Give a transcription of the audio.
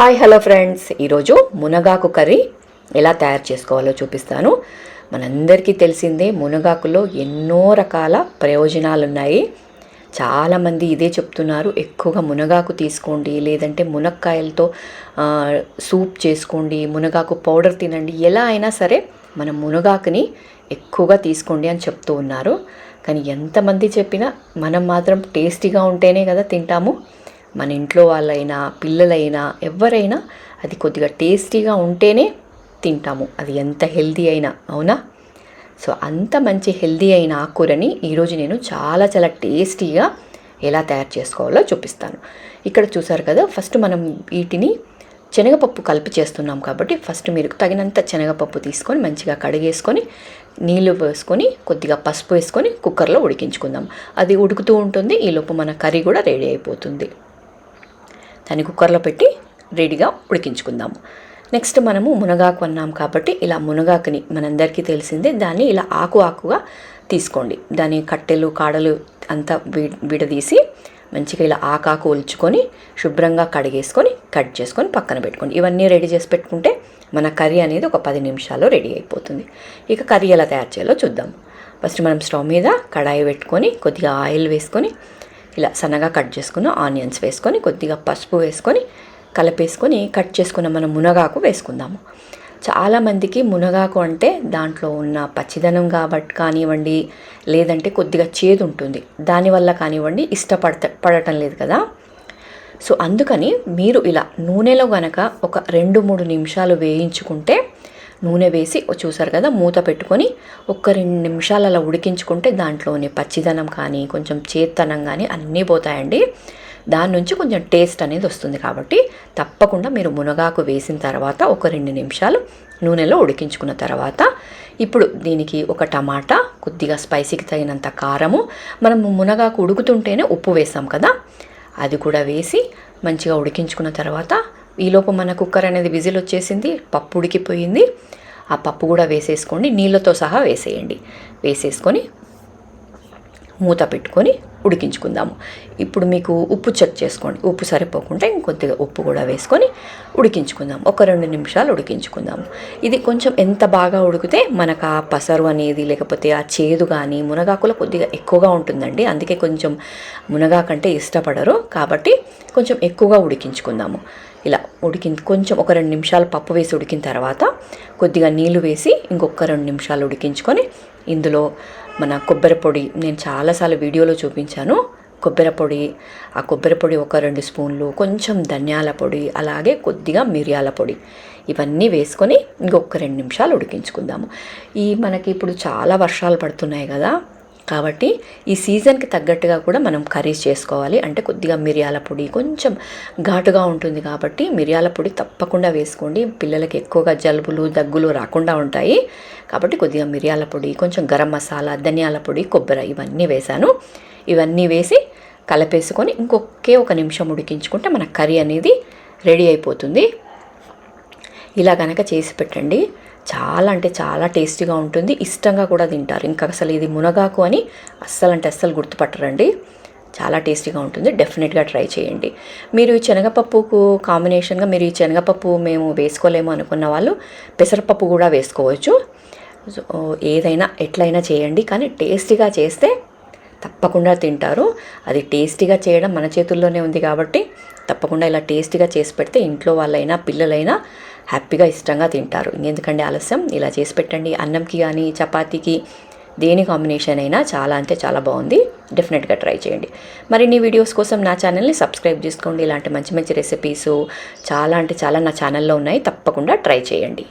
Hi hello friends. ఈరోజు మునగాకు curry ఎలా తయారు చేసుకోవాలో చూపిస్తాను. మనందరికీ తెలిసిందే మునగాకులో ఎన్నో రకాల ప్రయోజనాలు ఉన్నాయి చాలామంది ఇదే చెప్తున్నారు ఎక్కువగా మునగాకు తీసుకోండి లేదంటే మునక్కాయలతో సూప్ చేసుకోండి మునగాకు పౌడర్ తినండి ఎలా అయినా సరే మనం మునగాకుని ఎక్కువగా తీసుకోండి అని చెప్తూ ఉన్నారు. కానీ ఎంతమంది చెప్పినా మనం మాత్రం టేస్టీగా ఉంటేనే కదా తింటాము. మన ఇంట్లో వాళ్ళైనా పిల్లలైనా ఎవరైనా అది కొద్దిగా టేస్టీగా ఉంటేనే తింటాము. అది ఎంత హెల్దీ అయినా అవునా? సో అంత మంచి హెల్దీ అయిన ఆకుకూరని ఈరోజు నేను చాలా చాలా టేస్టీగా ఎలా తయారు చేసుకోవాలో చూపిస్తాను. ఇక్కడ చూసారు కదా ఫస్ట్ మనం వీటిని శనగపప్పు కలిపి చేస్తున్నాం కాబట్టి ఫస్ట్ మీరు తగినంత శనగపప్పు తీసుకొని మంచిగా కడిగేసుకొని నీళ్ళు వేసుకొని కొద్దిగా పసుపు వేసుకొని కుక్కర్లో ఉడికించుకుందాం. అది ఉడుకుతూ ఉంటుంది ఈలోపు మన కర్రీ కూడా రెడీ అయిపోతుంది. దాన్ని కుక్కర్లో పెట్టి రెడీగా ఉడికించుకుందాము. నెక్స్ట్ మనము మునగాకు అన్నాం కాబట్టి ఇలా మునగాకుని మనందరికీ తెలిసిందే దాన్ని ఇలా ఆకు ఆకుగా తీసుకోండి. దాని కట్టెలు కాడలు అంతా విడదీసి మంచిగా ఇలా ఆకాకు ఒలుచుకొని శుభ్రంగా కడిగేసుకొని కట్ చేసుకొని పక్కన పెట్టుకోండి. ఇవన్నీ రెడీ చేసి పెట్టుకుంటే మన కర్రీ అనేది ఒక పది నిమిషాల్లో రెడీ అయిపోతుంది. ఇక కర్రీ ఎలా తయారు చేయాలో చూద్దాం. ఫస్ట్ మనం స్టవ్ మీద కడాయి పెట్టుకొని కొద్దిగా ఆయిల్ వేసుకొని ఇలా సన్నగా కట్ చేసుకున్న ఆనియన్స్ వేసుకొని కొద్దిగా పసుపు వేసుకొని కలిపేసుకొని కట్ చేసుకున్న మన మునగాకు వేసుకుందాము. చాలామందికి మునగాకు అంటే దాంట్లో ఉన్న పచ్చిదనం కాబట్టి కానివ్వండి లేదంటే కొద్దిగా చేదు ఉంటుంది. దానివల్ల కానివ్వండి ఇష్టపడత పడటం లేదు కదా. సో అందుకని మీరు ఇలా నూనెలో గనక ఒక రెండు మూడు నిమిషాలు వేయించుకుంటే నూనె వేసి చూసారు కదా మూత పెట్టుకొని ఒక్క రెండు నిమిషాలు అలా ఉడికించుకుంటే దాంట్లోని పచ్చిదనం కానీ కొంచెం చేత్తనం కానీ అన్నీ పోతాయండి. దాని నుంచి కొంచెం టేస్ట్ అనేది వస్తుంది కాబట్టి తప్పకుండా మీరు మునగాకు వేసిన తర్వాత ఒక రెండు నిమిషాలు నూనెలో ఉడికించుకున్న తర్వాత ఇప్పుడు దీనికి ఒక టమాటా కొద్దిగా స్పైసీకి తగినంత కారము మనం మునగాకు ఉడుకుతుంటేనే ఉప్పు వేసాం కదా అది కూడా వేసి మంచిగా ఉడికించుకున్న తర్వాత ఈలోపు మన కుక్కర్ అనేది విజిల్ వచ్చేసింది పప్పు ఉడికిపోయింది. ఆ పప్పు కూడా వేసేసుకోండి నీళ్ళతో సహా వేసేయండి. వేసేసుకొని మూత పెట్టుకొని ఉడికించుకుందాము. ఇప్పుడు మీకు ఉప్పు చెక్ చేసుకోండి. ఉప్పు సరిపోకుండా ఇంకొద్దిగా ఉప్పు కూడా వేసుకొని ఉడికించుకుందాం ఒక రెండు నిమిషాలు ఉడికించుకుందాము. ఇది కొంచెం ఎంత బాగా ఉడికితే మనకు ఆ పసరు అనేది లేకపోతే ఆ చేదు కానీ మునగాకులో కొద్దిగా ఎక్కువగా ఉంటుందండి. అందుకే కొంచెం మునగాకంటే ఇష్టపడరు. కాబట్టి కొంచెం ఎక్కువగా ఉడికించుకుందాము. ఇలా ఉడికింది. కొంచెం ఒక రెండు నిమిషాలు పప్పు వేసి ఉడికిన తర్వాత కొద్దిగా నీళ్ళు వేసి ఇంకొక రెండు నిమిషాలు ఉడికించుకొని ఇందులో మన కొబ్బరి పొడి నేను చాలాసార్లు వీడియోలో చూపించాను. కొబ్బరి పొడి ఆ కొబ్బరి పొడి ఒక రెండు స్పూన్లు కొంచెం ధనియాల పొడి అలాగే కొద్దిగా మిరియాల పొడి ఇవన్నీ వేసుకొని ఇంకొక రెండు నిమిషాలు ఉడికించుకుందాము. ఈ మనకి ఇప్పుడు చాలా వర్షాలు పడుతున్నాయి కదా కాబట్టి ఈ సీజన్కి తగ్గట్టుగా కూడా మనం కర్రీస్ చేసుకోవాలి. అంటే కొద్దిగా మిరియాల పొడి కొంచెం ఘాటుగా ఉంటుంది కాబట్టి మిరియాల పొడి తప్పకుండా వేసుకోండి. పిల్లలకి ఎక్కువగా జలుబులు దగ్గులు రాకుండా ఉంటాయి. కాబట్టి కొద్దిగా మిరియాల పొడి కొంచెం గరం మసాలా ధనియాల పొడి కొబ్బరి ఇవన్నీ వేశాను. ఇవన్నీ వేసి కలిపేసుకొని ఇంకొకే ఒక నిమిషం ఉడికించుకుంటే మన కర్రీ అనేది రెడీ అయిపోతుంది. ఇలా కనుక చేసి పెట్టండి. చాలా అంటే చాలా టేస్టీగా ఉంటుంది. ఇష్టంగా కూడా తింటారు. ఇంకా అసలు ఇది మునగాకు అని అస్సలు అంటే అస్సలు గుర్తుపట్టరండి. చాలా టేస్టీగా ఉంటుంది. డెఫినెట్గా ట్రై చేయండి. మీరు ఈ శనగపప్పుకు కాంబినేషన్గా మీరు ఈ శనగపప్పు మేము వేసుకోలేము అనుకున్న వాళ్ళు పెసరపప్పు కూడా వేసుకోవచ్చు. సో ఏదైనా ఎట్లయినా చేయండి. కానీ టేస్టీగా చేస్తే తప్పకుండా తింటారు. అది టేస్టీగా చేయడం మన చేతుల్లోనే ఉంది కాబట్టి తప్పకుండా ఇలా టేస్టీగా చేసి పెడితే ఇంట్లో వాళ్ళైనా పిల్లలైనా హ్యాపీగా ఇష్టంగా తింటారు. ఎందుకంటే ఆలస్యం? ఇలా చేసి పెట్టండి. అన్నంకి కానీ చపాతీకి దేని కాంబినేషన్ అయినా చాలా అంటే చాలా బాగుంది. డెఫినెట్గా ట్రై చేయండి. మరిన్ని వీడియోస్ కోసం నా ఛానల్ని సబ్స్క్రైబ్ చేసుకోండి. ఇలాంటి మంచి మంచి రెసిపీస్ చాలా అంటే చాలా నా ఛానల్లో ఉన్నాయి. తప్పకుండా ట్రై చేయండి.